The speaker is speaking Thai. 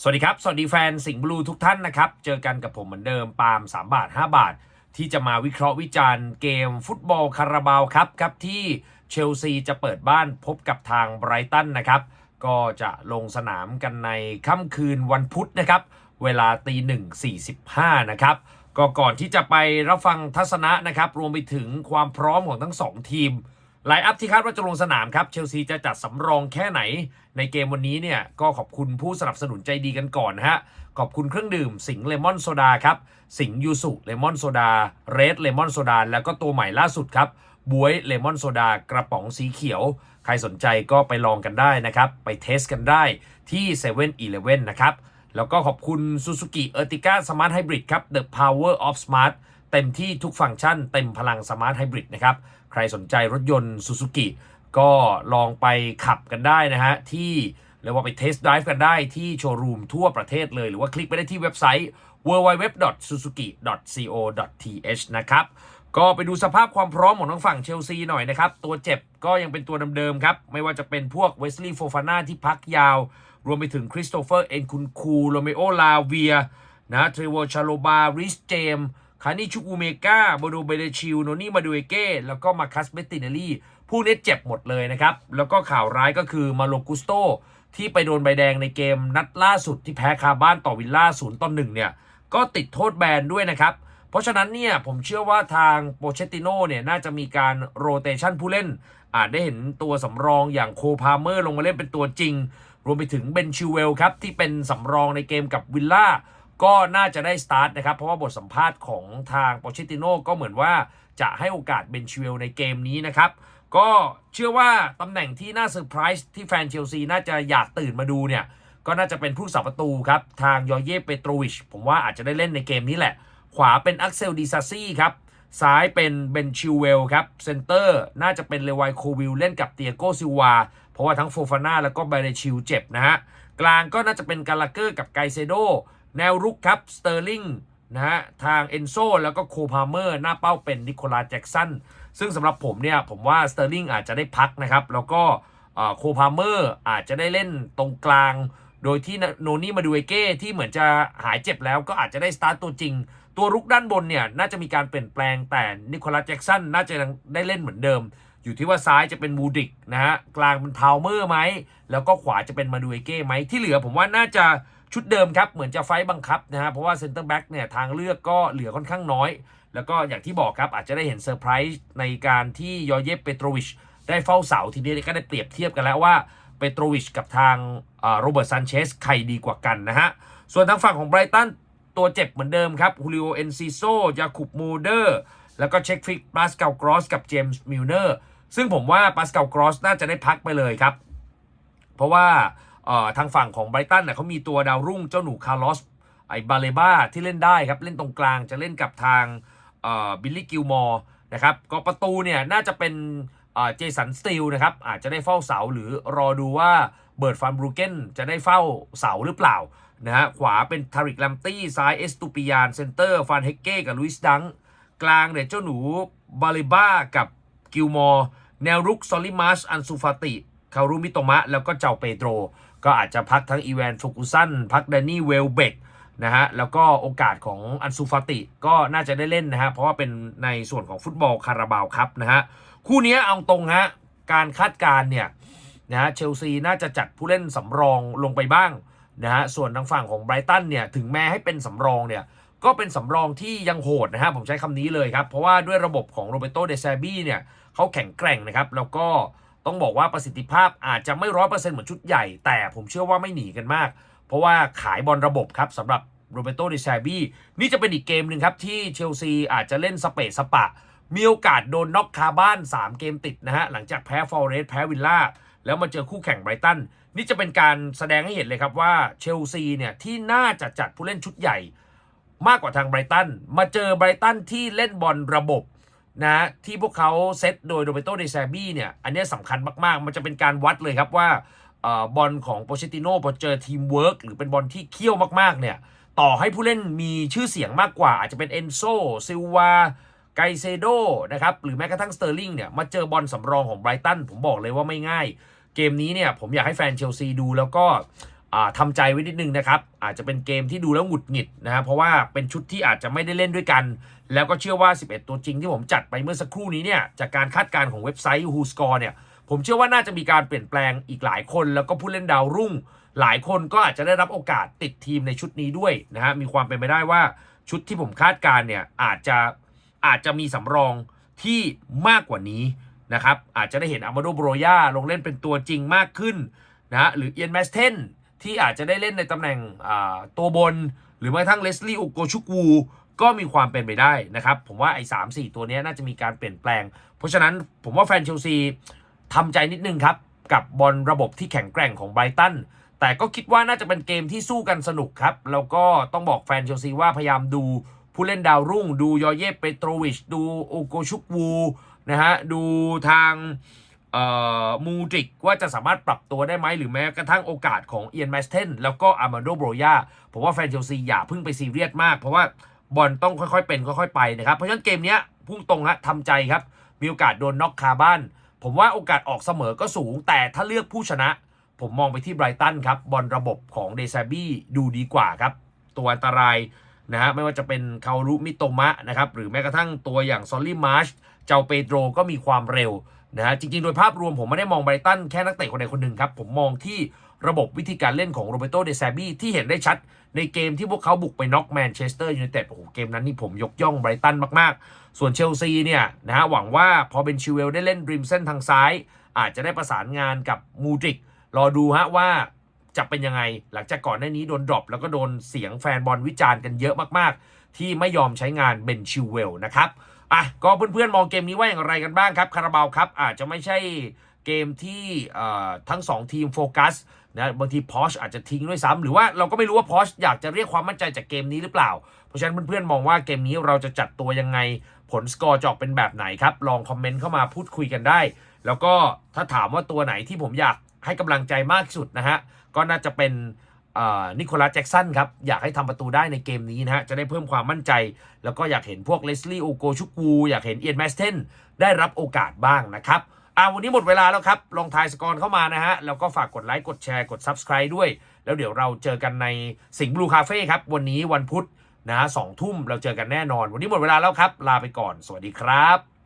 สวัสดีครับ สวัสดีแฟนสิงห์บลูทุกท่านนะครับ เจอกันกับผมเหมือนเดิม ปาล์ม3 บาท 5 บาท ที่จะมาวิเคราะห์วิจารณ์เกมฟุตบอลคาราบาวครับครับที่เชลซีจะเปิดบ้านพบกับทางไบรตันนะครับ ก็จะลงสนามกันในค่ำคืนวันพุธนะครับ เวลาตีหนึ่งสี่สิบห้านะครับ ก็ก่อนที่จะไปรับฟังทัศนะนะครับ รวมไปถึงความพร้อมของทั้งสองทีม ไลน์อัพที่คาดว่าจะลงสนามครับ เชลซีจะจัดสำรองแค่ไหน ในเกมวันนี้เนี่ยก็ขอบคุณผู้สนับสนุนใจดีกันก่อนฮะ ขอบคุณเครื่องดื่มสิงเลมอนโซดาครับ สิงยูสุเลมอนโซดาเรดเลมอนโซดาแล้วก็ตัวใหม่ล่าสุดครับบวยเลมอนโซดากระป๋องสีเขียว ใครสนใจก็ไปลองกันได้นะครับ ไปเทสกันได้ที่7 e เ e ่ e อนะครับ แล้วก็ขอบคุณ Suzuki Ertiga Smart Hybrid ครับ The Power of Smart เต็มที่ทุกฟังก์ชัน เต็มพลัง Smart Hybrid นะครับ ใครสนใจรถยนต์ Suzuki ก็ลองไปขับกันได้นะฮะ ที่เรียกว่าไปเทสต์ไดฟ์กันได้ที่โชว์รูมทั่วประเทศเลย หรือว่าคลิกไปได้ที่เว็บไซต์ www.suzuki.co.th นะครับ ก็ไปดูสภาพความพร้อมของทั้งฝั่งเชลซีหน่อยนะครับ ตัวเจ็บก็ยังเป็นตัวเดิมๆครับ ไม่ว่าจะเป็นพวกเวสลีย์โฟฟาน่าที่พักยาว รวมไปถึงคริสโตเฟอร์เอ็นคุนคูโรเมโอลาเวียนะเทรโวชาโลบาริสเจม คานิชุกูเมกาโบโดเบเดชิลโนนี่มาดูเอเก้แล้วก็มาคัสเบตินาลีผู้นี้เจ็บหมดเลยนะครับ แล้วก็ข่าวร้ายก็คือมาโลกุสโตที่ไปโดนใบแดงในเกมนัดล่าสุดที่แพ้คาบ้านต่อวิลล่าศูนย์ต่อหนึ่งเนี่ยก็ติดโทษแบนด้วยนะครับ เพราะฉะนั้นเนี่ยผมเชื่อว่าทางโปเชตติโน่เนี่ยน่าจะมีการโรเตชันผู้เล่น อาจได้เห็นตัวสำรองอย่างโคพาเมอร์ลงมาเล่นเป็นตัวจริง รวมไปถึงเบนชิวเวลครับที่เป็นสำรองในเกมกับวิลล่า ก็น่าจะได้สตาร์ทนะครับ เพราะว่าบทสัมภาษณ์ของทางโปเชติโน่ก็เหมือนว่าจะให้โอกาสเบนชิวเวลในเกมนี้นะครับ ก็เชื่อว่าตำแหน่งที่น่าเซอร์ไพรส์ที่แฟนเชลซีน่าจะอยากตื่นมาดูเนี่ย ก็น่าจะเป็นผู้สับประตูครับ ทางยอเย่เปโตรวิช ผมว่าอาจจะได้เล่นในเกมนี้แหละ ขวาเป็นอักเซลดีซาซี่ครับ ซ้ายเป็นเบนชิวเวลครับ เซนเตอร์น่าจะเป็นเลวายโควิลเล่นกับเตียโกซิวา เพราะว่าทั้งโฟฟาน่าแล้วก็ไบเรชิลเจ็บนะฮะ กลางก็น่าจะเป็นกาลาเกอร์กับไกเซโด แนวรุกครับสเตอร์ลิงนะฮะทางเอนโซแล้วก็โคพาเมอร์หน้าเป้าเป็นนิโคลาแจ็กสันซึ่งสำหรับผมเนี่ย ผมว่าสเตอร์ลิงอาจจะได้พักนะครับ แล้วก็โคพาเมอร์อาจจะได้เล่นตรงกลาง โดยที่โนนี่มาดูเอเก้ที่เหมือนจะหายเจ็บแล้วก็อาจจะได้สตาร์ตตัวจริง ตัวรุกด้านบนเนี่ย น่าจะมีการเปลี่ยนแปลงแต่นิโคลัสแจ็กสันน่าจะได้เล่นเหมือนเดิม อยู่ที่ว่าซ้ายจะเป็นมูดิกนะฮะกลางเป็นพาวเมอร์ไหมแล้วก็ขวาจะเป็นมาดูเอเก้ไหมที่เหลือผมว่าน่าจะ ชุดเดิมครับเหมือนจะไฟบังคับนะฮะเพราะว่าเซ็นเตอร์แบ็กเนี่ยทางเลือกก็เหลือค่อนข้างน้อย แล้วก็อย่างที่บอกครับอาจจะได้เห็นเซอร์ไพรส์ในการที่ยอเยฟเปโตรวิชได้เฝ้าเสาทีนี้ก็ได้เปรียบเทียบกันแล้วว่าเปโตรวิชกับทางโรเบิร์ตซันเชสใครดีกว่ากันนะฮะส่วนทางฝั่งของไบรตันตัวเจ็บเหมือนเดิมครับฮูลิโอเอนซิโซยาคุบมูเดอร์แล้วก็เช็คฟิกปาสเกลกรอสกับเจมส์มิลเนอร์ซึ่งผมว่าปาสเกลกรอสน่าจะได้พักไปเลยครับ เพราะว่า ทางฝั่งของไบรตันเนี่ยเขามีตัวดาวรุ่งเจ้าหนูคาร์ลอสไอบาเลบาที่เล่นได้ครับ เล่นตรงกลางจะเล่นกับทางบิลลี่กิลมอร์นะครับก็ประตูเนี่ยน่าจะเป็นเจสันสตีลนะครับอาจจะได้เฝ้าเสาหรือรอดูว่าเบิร์ดฟานบรูเกนจะได้เฝ้าเสาหรือเปล่านะฮะขวาเป็นทาริกลัมตี้ซ้ายเอสตูปิยานเซนเตอร์ฟานเฮกเก้กับลุยส์ดังกลางเนี่ยเจ้าหนูบาลิบ้ากับกิลมอร์แนวรุกซอลิมัสอันซูฟาติคารุมิโตมะ แล้วก็เจ้าเปโตร ก็อาจจะพักทั้งอีแวนฟุกุสันพักแดนนี่เวลเบกนะฮะแล้วก็โอกาสของอันซูฟาติก็น่าจะได้เล่นนะฮะเพราะว่าเป็นในส่วนของฟุตบอลคาราบาวครับนะฮะคู่นี้เอาตรงฮะการคาดการเนี่ยนะฮะเชลซีน่าจะจัดผู้เล่นสำรองลงไปบ้างนะฮะส่วนทางฝั่งของไบรตันเนี่ยถึงแม้ให้เป็นสำรองเนี่ยก็เป็นสำรองที่ยังโหดนะฮะผมใช้คำนี้เลยครับ เพราะว่าด้วยระบบของโรเบโตเดซาบี้เนี่ยเขาแข็งแกร่งนะครับ แล้วก็ ต้องบอกว่าประสิทธิภาพอาจจะไม่ร้อยเปอร์เซ็นต์เหมือนชุดใหญ่ แต่ผมเชื่อว่าไม่หนีกันมาก เพราะว่าขายบอลระบบครับสำหรับโรเบโตเดซาบี้นี่จะเป็นอีกเกมหนึ่งครับ ที่เชลซีอาจจะเล่นสเปซสปะ มีโอกาสโดนน็อกคาบ้าน 3 เกมติดนะฮะ หลังจากแพ้ฟอร์เรสแพ้วิลล่า แล้วมาเจอคู่แข่งไบรตัน นี่จะเป็นการแสดงให้เห็นเลยครับว่าเชลซีเนี่ย ที่น่าจะจัดผู้เล่นชุดใหญ่ มากกว่าทางไบรตันมาเจอไบรตันที่เล่นบอลระบบ นะที่พวกเขาเซตโดยโรเบโตเดซาบี้เนี่ย อันนี้สำคัญมาก ๆ มันจะเป็นการวัดเลยครับว่าบอลของโปเชติโน่พอเจอทีมเวิร์กหรือเป็นบอลที่เคี่ยวมาก ๆ เนี่ย ต่อให้ผู้เล่นมีชื่อเสียงมากกว่า อาจจะเป็นเอนโซซิลวาไกเซโดนะครับ หรือแม้กระทั่งสเตอร์ลิงเนี่ย มาเจอบอลสำรองของไบรตันผมบอกเลยว่าไม่ง่าย เกมนี้เนี่ยผมอยากให้แฟนเชลซีดูแล้วก็ อ่าทำใจไว้นิดนึงนะครับ อาจจะเป็นเกมที่ดูแล้วหงุดหงิดนะฮะเพราะว่าเป็นชุดที่อาจจะไม่ได้เล่นด้วยกัน แล้วก็เชื่อว่า 11 ตัวจริงที่ผมจัดไปเมื่อสักครู่นี้เนี่ยจากการคาดการณ์ของเว็บไซต์ Who Score เนี่ยผมเชื่อว่าน่าจะมีการเปลี่ยนแปลงอีกหลายคน แล้วก็ผู้เล่นดาวรุ่ง หลายคนก็อาจจะได้รับโอกาสติดทีมในชุดนี้ด้วยนะฮะมีความเป็นไปได้ว่าชุดที่ผมคาดการณ์เนี่ยอาจจะอาจจะมีสำรองที่มากกว่านี้นะครับอาจจะได้เห็นอามาโดโบรยาลงเล่นเป็นตัวจริงมากขึ้นนะหรือเอียนแมสเทน ที่อาจจะได้เล่นในตำแหน่งตัวบน หรือแม้กระทั่งเลสลี่อุโกชุกูก็มีความเป็นไปได้นะครับ ผมว่าไอ้สามสี่ตัวนี้น่าจะมีการเปลี่ยนแปลง เพราะฉะนั้นผมว่าแฟนเชลซีทำใจนิดนึงครับ กับบอลระบบที่แข็งแกร่งของไบรตันแต่ก็คิดว่าน่าจะเป็นเกมที่สู้กันสนุกครับ แล้วก็ต้องบอกแฟนเชลซีว่าพยายามดูผู้เล่นดาวรุ่ง ดูยอเยเปโตรวิช ดูโอโกชุกวูนะฮะ ดูทาง มูดริกว่าจะสามารถปรับตัวได้ไหมหรือแม้กระทั่งโอกาสของเอียนแมสเทนแล้วก็อาร์มาโดโบรยาผมว่าแฟนเชลซีอย่าเพิ่งไปซีเรียสมาก เพราะว่าบอลต้องค่อยๆเป็นค่อยๆไปนะครับ เพราะฉะนั้นเกมนี้พุ่งตรงฮะทำใจครับ มีโอกาสโดนน็อกคาบ้าน ผมว่าโอกาสออกเสมอก็สูง แต่ถ้าเลือกผู้ชนะ ผมมองไปที่ไบรตันครับบอลระบบของเดซาบี้ดูดีกว่าครับ ตัวอันตรายนะฮะไม่ว่าจะเป็นคารุมิโตมะนะครับหรือแม้กระทั่งตัวอย่างซอลลี่มาร์ช เจ้าเปโดรก็มีความเร็วนะฮะจริงๆ โดยภาพรวมผมไม่ได้มองไบรตันแค่นักเตะคนใดคนหนึ่งครับ ผมมองที่ระบบวิธีการเล่นของโรเบโตเดซาบี้ที่เห็นได้ชัด ในเกมที่พวกเขาบุกไปน็อกแมนเชสเตอร์ยูไนเต็ดโอ้โหเกมนั้นนี่ผมยกย่องไบรตันมากๆ ส่วนเชลซีเนี่ยนะฮะหวังว่าพอเป็นชิวเวลได้เล่นริมเส้นทางซ้าย อาจจะได้ประสานงานกับมูดริกรอดูฮะว่าจะเป็นยังไงหลังจากก่อนหน้านี้โดนดรอปแล้วก็โดนเสียงแฟนบอลวิจารณ์กันเยอะมากๆ ที่ไม่ยอมใช้งานเบนชิวเวลนะครับ อะก็เพื่อนๆมองเกมนี้ว่าอย่างไรกันบ้างครับคาราบาวครับอาจจะไม่ใช่เกมที่ทั้ง 2 ทีมโฟกัสนะบางทีพอชอาจจะทิ้งด้วยซ้ำหรือว่าเราก็ไม่รู้ว่าพอชอยากจะเรียกความมั่นใจจากเกมนี้หรือเปล่า เพราะฉะนั้นเพื่อนๆมองว่าเกมนี้เราจะจัดตัวยังไงผลสกอร์จะออกเป็นแบบไหนครับ ลองคอมเมนต์เข้ามาพูดคุยกันได้ แล้วก็ถ้าถามว่าตัวไหนที่ผมอยากให้กำลังใจมากที่สุดนะฮะก็น่าจะเป็น นิโคลัสแจ็กสันครับ อยากให้ทำประตูได้ในเกมนี้นะฮะ จะได้เพิ่มความมั่นใจ แล้วก็อยากเห็นพวกเลสลี่โอโกชุกูอยากเห็นเอียนแมสเทนได้รับโอกาสบ้างนะครับอ่าวันนี้หมดเวลาแล้วครับ ลองทายสกอร์เข้ามานะฮะ แล้วก็ฝากกดไลค์กดแชร์กด Subscribe ด้วย แล้วเดี๋ยวเราเจอกันในสิงห์บลูคาเฟ่ครับ วันนี้วันพุธนะฮะสองทุ่มเราเจอกันแน่นอน วันนี้หมดเวลาแล้วครับ ลาไปก่อน สวัสดีครับ